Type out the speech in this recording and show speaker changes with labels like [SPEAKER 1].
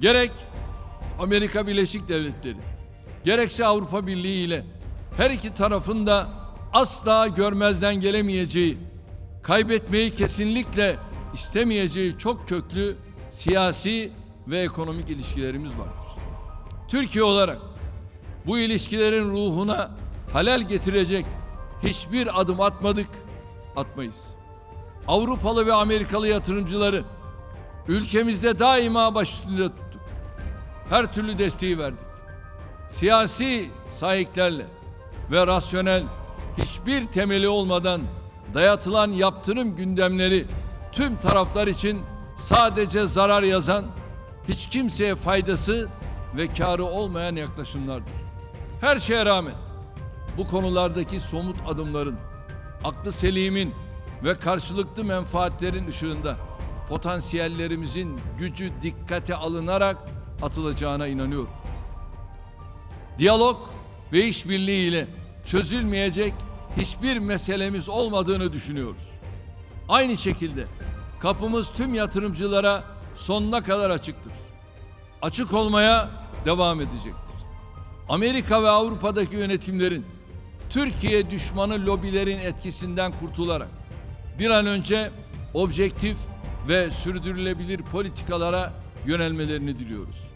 [SPEAKER 1] Gerek Amerika Birleşik Devletleri, gerekse Avrupa Birliği ile her iki tarafın da asla görmezden gelemeyeceği, kaybetmeyi kesinlikle istemeyeceği çok köklü siyasi ve ekonomik ilişkilerimiz vardır. Türkiye olarak bu ilişkilerin ruhuna halel getirecek hiçbir adım atmadık, atmayız. Avrupalı ve Amerikalı yatırımcıları ülkemizde daima baş üstünde tuttuk. Her türlü desteği verdik. Siyasi sahiplerle ve rasyonel hiçbir temeli olmadan dayatılan yaptırım gündemleri tüm taraflar için sadece zarar yazan, hiç kimseye faydası ve karı olmayan yaklaşımlardır. Her şeye rağmen bu konulardaki somut adımların aklı selimin ve karşılıklı menfaatlerin ışığında potansiyellerimizin gücü dikkate alınarak atılacağına inanıyorum. Diyalog ve işbirliği ile çözülmeyecek hiçbir meselemiz olmadığını düşünüyoruz. Aynı şekilde kapımız tüm yatırımcılara sonuna kadar açıktır. Açık olmaya devam edecektir. Amerika ve Avrupa'daki yönetimlerin Türkiye düşmanı lobilerin etkisinden kurtularak bir an önce objektif ve sürdürülebilir politikalara yönelmelerini diliyoruz.